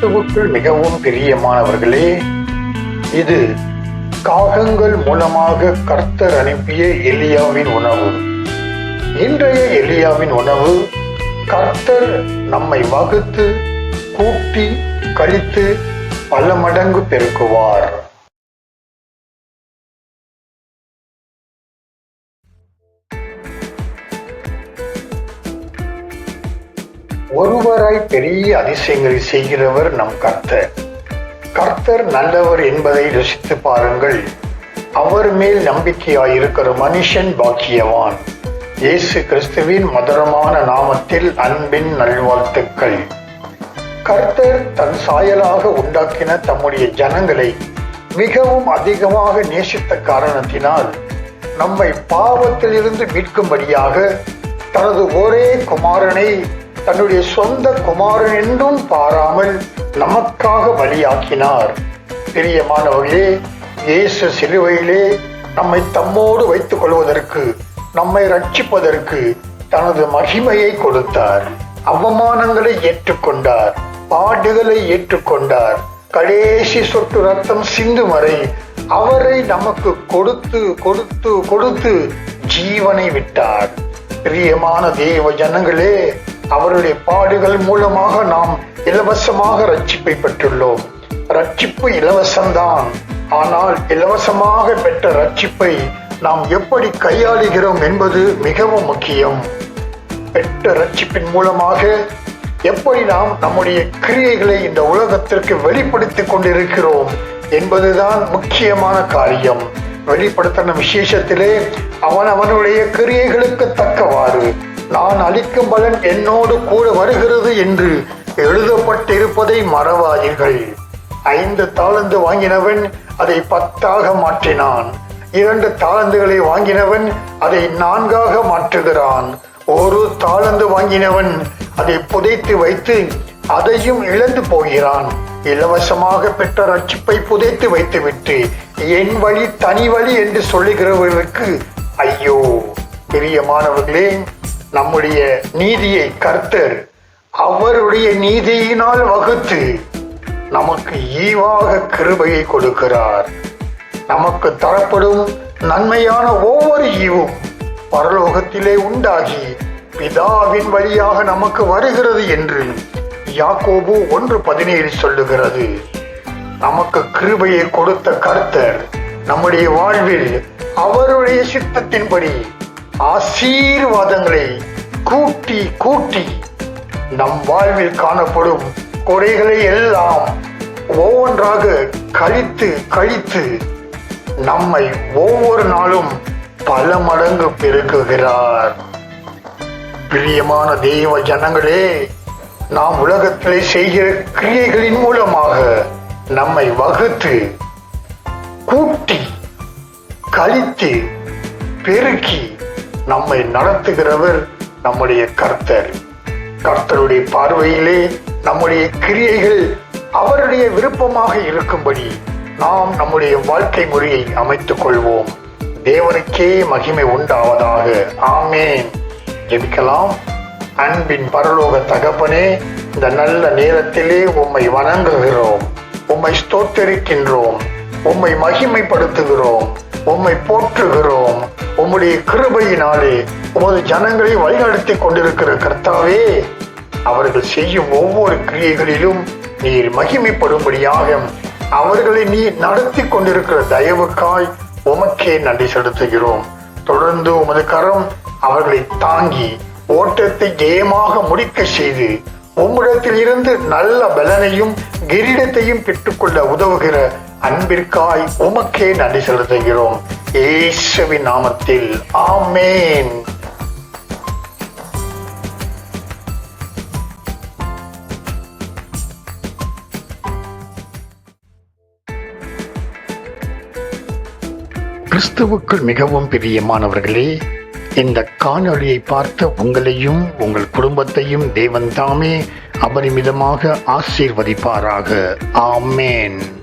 கிறிஸ்துவுக்குள் மிகவும் பிரியமானவர்களே இது காகங்கள் மூலமாக கர்த்தர் அனுப்பிய எலியாவின் உணவு. இன்றைய எலியாவின் உணவு கர்த்தர் நம்மை வகுத்து கூட்டி கழித்து பல மடங்கு பெருக்குவார். ஒருவராய் பெரிய அதிசயங்களை செய்கிறவர் நம் கர்த்தர். கர்த்தர் நல்லவர் என்பதை ருசித்து பாருங்கள். அவர் மேல் நம்பிக்கையாயிருக்கிற மனுஷன் பாக்கியவான். இயேசு கிறிஸ்துவின் மதுரமான நாமத்தில் அன்பின் நல்வாழ்த்துக்கள். கர்த்தர் தன் சாயலாக உண்டாக்கின தம்முடைய ஜனங்களை மிகவும் அதிகமாக நேசித்த காரணத்தினால் நம்மை பாவத்திலிருந்து மீட்கும்படியாக தனது ஒரே குமாரனை தன்னுடைய சொந்த குமாரன் என்றும் பாராமல் நமக்காக பலியாக்கினார். பிரியமானவர்களே இயேசு சிலுவையிலே நம்மை தம்மோடு வைத்துக் கொள்வதற்கு நம்மை ரட்சிப்பதற்கு தனது மகிமையை கொடுத்தார். அவமானங்களை ஏற்றுக்கொண்டார் பாடுகளை ஏற்றுக்கொண்டார். கடைசி சொட்டு ரத்தம் சிந்தும் வரை அவரை நமக்கு கொடுத்து கொடுத்து கொடுத்து ஜீவனை விட்டார். பிரியமான தேவ ஜனங்களே அவருடைய பாடுகள் மூலமாக நாம் இலவசமாக ரட்சிப்பை பெற்றுள்ளோம். ரட்சிப்பு இலவசம்தான். ஆனால் இலவசமாக பெற்ற ரட்சிப்பை நாம் எப்படி கையாளுகிறோம் என்பது மிகவும் முக்கியம். பெற்ற ரட்சிப்பின் மூலமாக எப்படி நாம் நம்முடைய கிரியைகளை இந்த உலகத்திற்கு வெளிப்படுத்திக் கொண்டிருக்கிறோம் என்பதுதான் முக்கியமான காரியம். வெளிப்படுத்தின விசேஷத்திலே அவன் அவனுடைய கிரியைகளுக்கு தக்கவாறு நான் அளிக்கும் பலன் என்னோடு கூட வருகிறது என்று எழுதப்பட்டிருப்பதை மறவாதீர்கள். ஐந்து தாளந்து வாங்கினவன் அதை பத்தாக மாற்றினான். இரண்டு தாளந்துகளை வாங்கினவன் அதை நான்காக மாற்றுகிறான். ஒரு தாளந்து வாங்கினவன் அதை புதைத்து வைத்து அதையும் இழந்து போகிறான். இலவசமாக பெற்ற ரட்சிப்பை புதைத்து வைத்துவிட்டு என் வழி தனி வழி என்று சொல்லுகிறவர்களுக்கு ஐயோ. பிரியமானவர்களே நம்முடைய நீதியை கர்த்தர் அவருடைய நீதியினால் வகுத்து நமக்கு ஈவாக கிருபையை கொடுக்கிறார். நமக்கு தரப்படும் நன்மையான ஒவ்வொரு ஈவும் பரலோகத்திலே உண்டாகி பிதாவின் வழியாக நமக்கு வருகிறது என்று யாக்கோபு ஒன்று பதினேழு சொல்லுகிறது. நமக்கு கிருபையை கொடுத்த கர்த்தர் நம்முடைய வாழ்வில் அவருடைய சித்தத்தின்படி ஆசீர்வாதங்களை கூட்டி கூட்டி நம் வாழ்வில் காணப்படும் குறைகளை எல்லாம் ஒவ்வொன்றாக கழித்து கழித்து நம்மை ஒவ்வொரு நாளும் பல மடங்கு பெருக்குகிறார். பிரியமான தெய்வ ஜனங்களே நாம் உலகத்திலே செய்கிற கிரியைகளின் மூலமாக நம்மை வகுத்து கூட்டி கழித்து பெருக்கி நம்மை நடத்துகிறவர் நம்முடைய கர்த்தர். கர்த்தருடைய பார்வையிலே நம்முடைய கிரியைகள் அவருடைய விருப்பமாக இருக்கும்படி நாம் நம்முடைய வாழ்க்கை முறையை அமைத்துக் கொள்வோம். தேவனுக்கே மகிமை உண்டாவதாக. ஆமேன். ஜெபிக்கலாம். அன்பின் பரலோக தகப்பனே இந்த நல்ல நேரத்திலே உம்மை வணங்குகிறோம். உம்மை ஸ்தோத்தரிக்கின்றோம். உம்மை மகிமைப்படுத்துகிறோம். உம்மை போற்றுகிறோம். உம்முடைய கிருபையினாலே உமது ஜனங்களை வழிநடத்தி கொண்டிருக்கிற கர்த்தாவே அவர்கள் செய்யும் ஒவ்வொரு கிரியைகளிலும் நீர் மகிமைப்படும்படியாக அவர்களை நீ நடத்தி கொண்டிருக்கிற தயவுக்காய் உமக்கே நன்றி செலுத்துகிறோம். தொடர்ந்து உமது கரம் அவர்களை தாங்கி ஓட்டத்தை ஜெயமாக முடிக்க செய்து உம்மிடத்தில் இருந்து நல்ல பலனையும் கிரீடத்தையும் பெற்றுக்கொள்ள உதவுகிற அன்பிற்காய் உமக்கே நன்றி செலுத்துகிறோம். இயேசுவின் நாமத்தில் ஆமேன். கிறிஸ்துவுக்குள் மிகவும் பிரியமானவர்களே இந்த காணொளியை பார்த்த உங்களையும் உங்கள் குடும்பத்தையும் தேவன் தாமே அபரிமிதமாக ஆசீர்வதிப்பாராக. ஆமேன்.